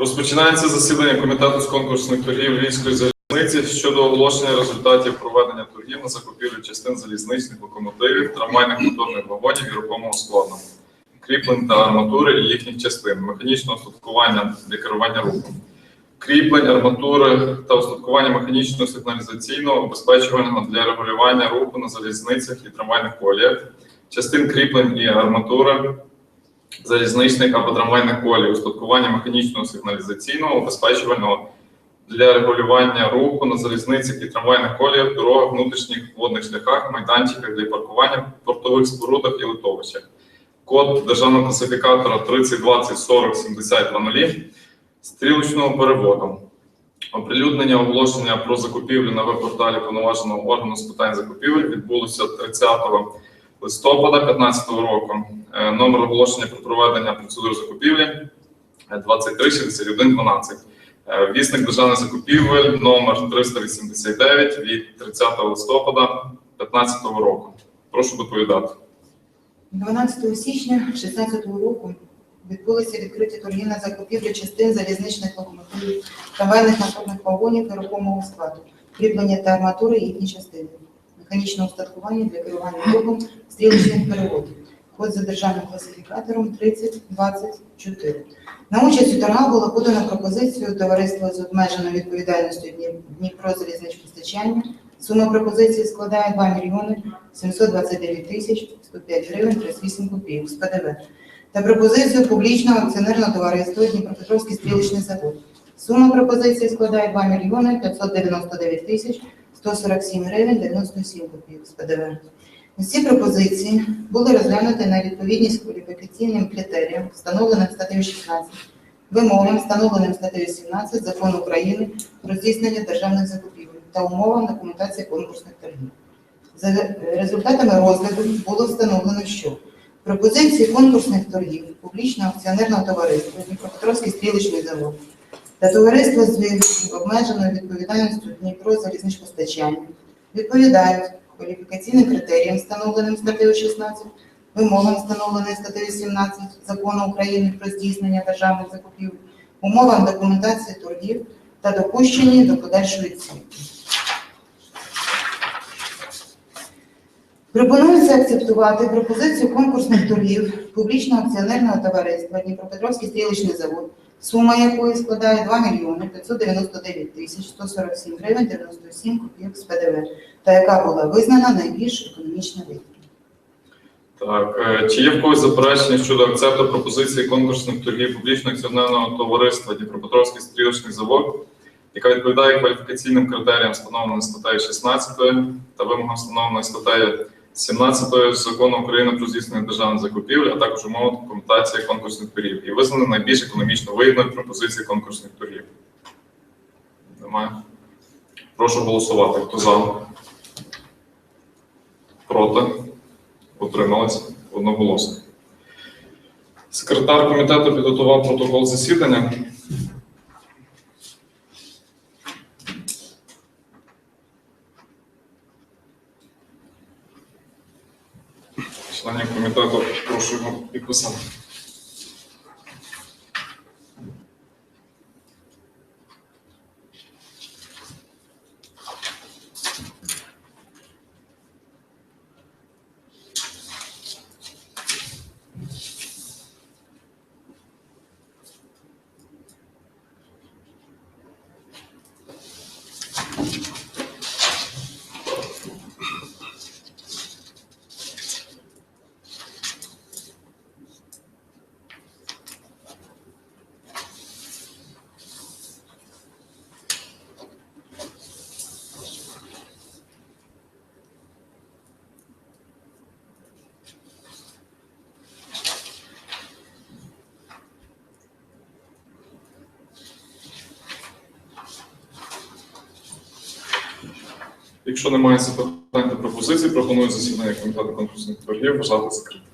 Розпочинається засідання комітету з конкурсних торгів Львівської залізниці щодо оголошення результатів проведення торгів на закупівлю частин залізничних локомотивів, трамвайних моторних вагонів і рухомого складу, кріплень та арматури і їхніх частин, механічного устаткування для керування рухом, кріплень, арматури та устаткування механічного сигналізаційного обезпечувального для регулювання руху на залізницях і трамвайних коліях, частин кріплень і арматури залізничних або трамвайних колій, устаткування механічного сигналізаційного, обезпечувального для регулювання руху на залізницях і трамвайних коліях, дорогах, внутрішніх водних шляхах, майданчиках для паркування, портових спорудах і литовищах. Код державного класифікатора 3020 40 70 00 стрілочного переводу. Оприлюднення оголошення про закупівлю на веб-порталі повноваженого органу з питань закупівель відбулося 30 листопада 2015 року. Е, Номер оголошення про проведення процедур закупівлі е, 23 61 12. Е, Вісник державних закупівель номер 389 від 30 листопада 2015 року. Прошу доповідати. 12 січня 2016 року відбулися відкриті торги на закупівлю частин залізничних локомотивів, трамвайних моторних вагонів і рухомого складу, кріплення та арматури їхні частини, механічне устаткування для керування рухом стрілочних переводів. Код за державним класифікатором 3024. На участь у торгах було подано пропозицію товариства з обмеженою відповідальністю Дні- Дніпро залізничпостачання. Сума пропозиції складає 2 мільйони 729 тисяч 105 гривень 38 копійок з ПДВ. Та пропозицію публічного акціонерного товариства Дніпропетровський стрілочний завод. Сума пропозиції складає 2 мільйони 599 тисяч 147 гривень 97 копійок з ПДВ. Усі пропозиції були розглянуті на відповідність кваліфікаційним критеріям, встановленим статтею 16, вимогам, встановленим статтею 17 Закону України про здійснення державних закупівель та умовам документації конкурсних торгів. За результатами розгляду було встановлено, що пропозиції конкурсних торгів публічного акціонерного товариства Дніпропетровський стрілочний завод та товариство з обмеженою відповідальністю Дніпро залізничпостачання відповідають кваліфікаційним критеріям, встановленим статтею 16, вимогам, встановленим статтею 17 Закону України про здійснення державних закупівель, умовам документації торгів та допущені до подальшої оцінки. Пропонується акцептувати пропозицію конкурсних торгів публічного акціонерного товариства Дніпропетровський стрілочний завод, сума якої складає 2 мільйони 599 тисяч 147 гривень 97 копійок з ПДВ, та яка була визнана найбільш економічно вигідною. Так, е, чи є в когось заперечення щодо акцепту пропозиції конкурсних торгів публічного акціонерного товариства Дніпропетровський стрілочний завод, яка відповідає кваліфікаційним критеріям, встановленим статтею 16 та вимогам, встановленої статтею 17 закону України про здійснення державних закупівель, а також умови документації конкурсних торгів і визнана найбільш економічно вигідною пропозиції конкурсних торгів. Немає. Прошу голосувати. Хто за? Проти? Утрималися одноголосно. Секретар комітету підготував протокол засідання. Членів комітету прошу його підписати. Якщо немає запитань та пропозицій, пропоную засідання комітету конкурсних торгів вважати закритим.